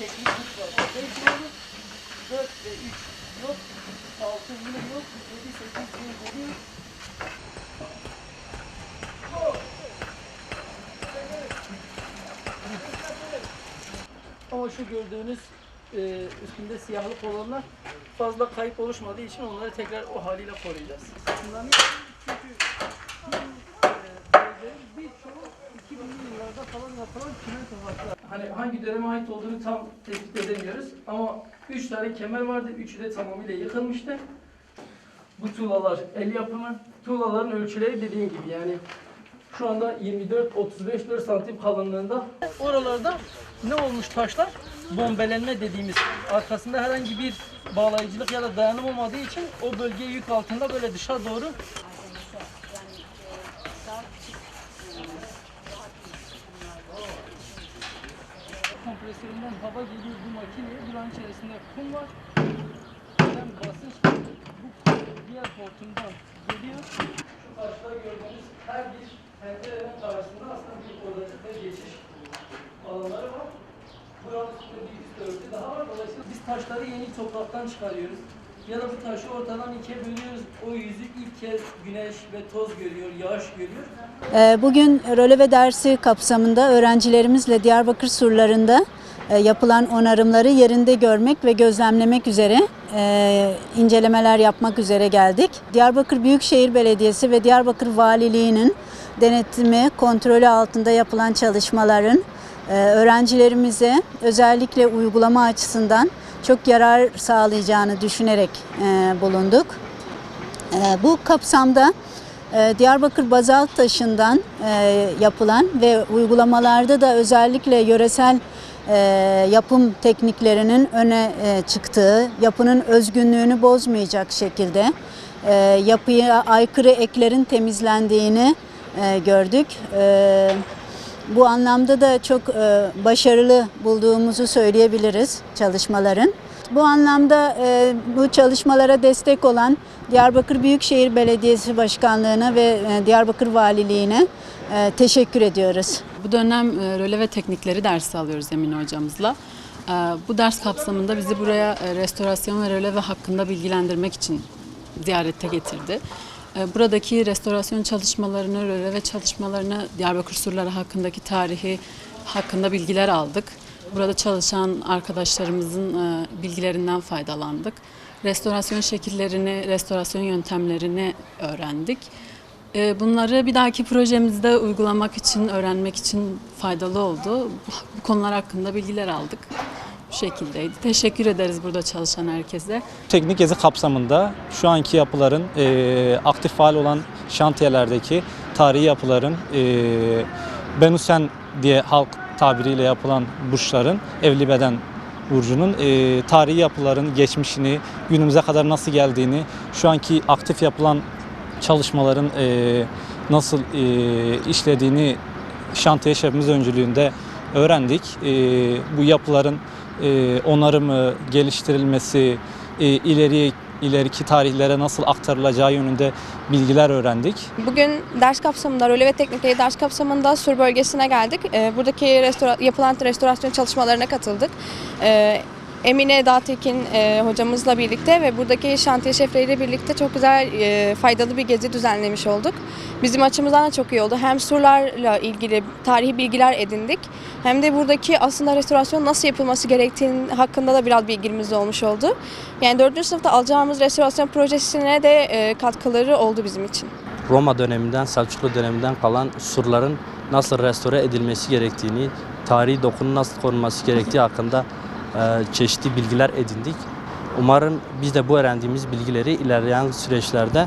teknik güç var. 5 olur. 4 ve 3 yok. 6 yine yok. 7, 8 diye geliyor. Ama şu gördüğünüz e, üstünde siyahlık olanlar fazla kayıp oluşmadığı için onları tekrar o haliyle koruyacağız. Bunların çünkü e, bölgelerin birçoğu 2000'li yıllarda falan yapılan çimento hatlar. Hani hangi döneme ait olduğunu tam tespit edemiyoruz ama 3 tane kemer vardı. Üçü de tamamıyla yıkılmıştı. Bu tuğlalar el yapımı. Tuğlaların ölçüleri dediğim gibi yani şu anda 24-35 santim kalınlığında. Oralarda ne olmuş taşlar? Bombelenme dediğimiz arkasında herhangi bir bağlayıcılık ya da dayanım olmadığı için o bölge yük altında böyle dışa doğru kompresöründen hava geliyor bu makineye. Buranın içerisinde kum var. Hem basınç bu diğer hortumdan geliyor. Şu karşıda gördüğünüz her bir pencerenin karşısında aslında bir odacık ve geçiş alanları var. Buranın üstünde bir üst örtü daha var. Dolayısıyla biz taşları yeni topraktan çıkarıyoruz. Ya da bu taşı ortadan ikiye bölüyoruz. O yüzü ilk kez güneş ve toz görüyor, yağış görüyor. Ee, Bugün röleve dersi kapsamında öğrencilerimizle Diyarbakır surlarında e, yapılan onarımları yerinde görmek ve gözlemlemek üzere e, incelemeler yapmak üzere geldik. Diyarbakır Büyükşehir Belediyesi ve Diyarbakır Valiliği'nin denetimi, kontrolü altında yapılan çalışmaların e, öğrencilerimize özellikle uygulama açısından çok yarar sağlayacağını düşünerek e, bulunduk. E, Bu kapsamda e, Diyarbakır bazalt taşından e, yapılan ve uygulamalarda da özellikle yöresel e, yapım tekniklerinin öne e, çıktığı, yapının özgünlüğünü bozmayacak şekilde e, yapıya aykırı eklerin temizlendiğini e, gördük. E, bu anlamda da çok e, başarılı bulduğumuzu söyleyebiliriz çalışmaların. Bu anlamda e, bu çalışmalara destek olan Diyarbakır Büyükşehir Belediyesi Başkanlığı'na ve e, Diyarbakır Valiliği'ne teşekkür ediyoruz. Bu dönem e, röleve teknikleri dersi alıyoruz Emine hocamızla. Bu ders kapsamında bizi buraya restorasyon ve röleve hakkında bilgilendirmek için ziyarete getirdi. E, Buradaki restorasyon çalışmalarını, röleve çalışmalarını, Diyarbakır surları hakkındaki tarihi hakkında bilgiler aldık. Burada çalışan arkadaşlarımızın e, bilgilerinden faydalandık. Restorasyon şekillerini, restorasyon yöntemlerini öğrendik. E, Bunları bir dahaki projemizde uygulamak için, öğrenmek için faydalı oldu. Bu konular hakkında bilgiler aldık. Bu şekildeydi. Teşekkür ederiz burada çalışan herkese. Teknik gezi kapsamında şu anki yapıların e, aktif faal olan şantiyelerdeki tarihi yapıların e, Benusen diye halk tabiriyle yapılan burçların evli beden burcunun e, tarihi yapıların geçmişini, günümüze kadar nasıl geldiğini, şu anki aktif yapılan çalışmaların e, nasıl e, işlediğini şantiye şefimiz öncülüğünde öğrendik. E, bu yapıların e, onarımı, geliştirilmesi, e, ileriye ileriki tarihlere nasıl aktarılacağı yönünde bilgiler öğrendik. Bugün ders kapsamında, röle teknikleri ders kapsamında Sur bölgesine geldik. Ee, buradaki restora- yapılan restorasyon çalışmalarına katıldık. Emine Dağtekin e, hocamızla birlikte ve buradaki şantiye şefleriyle birlikte çok güzel, e, faydalı bir gezi düzenlemiş olduk. Bizim açımızdan da çok iyi oldu. Hem surlarla ilgili tarihi bilgiler edindik, hem de buradaki aslında restorasyon nasıl yapılması gerektiğinin hakkında da biraz bilgimiz olmuş oldu. Yani 4. sınıfta alacağımız restorasyon projesine de e, katkıları oldu bizim için. Roma döneminden, Selçuklu döneminden kalan surların nasıl restore edilmesi gerektiğini, tarihi dokunun nasıl korunması gerektiği hakkında çeşitli bilgiler edindik. Umarım biz de bu öğrendiğimiz bilgileri ilerleyen süreçlerde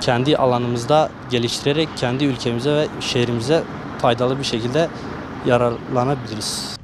kendi alanımızda geliştirerek kendi ülkemize ve şehrimize faydalı bir şekilde yararlanabiliriz.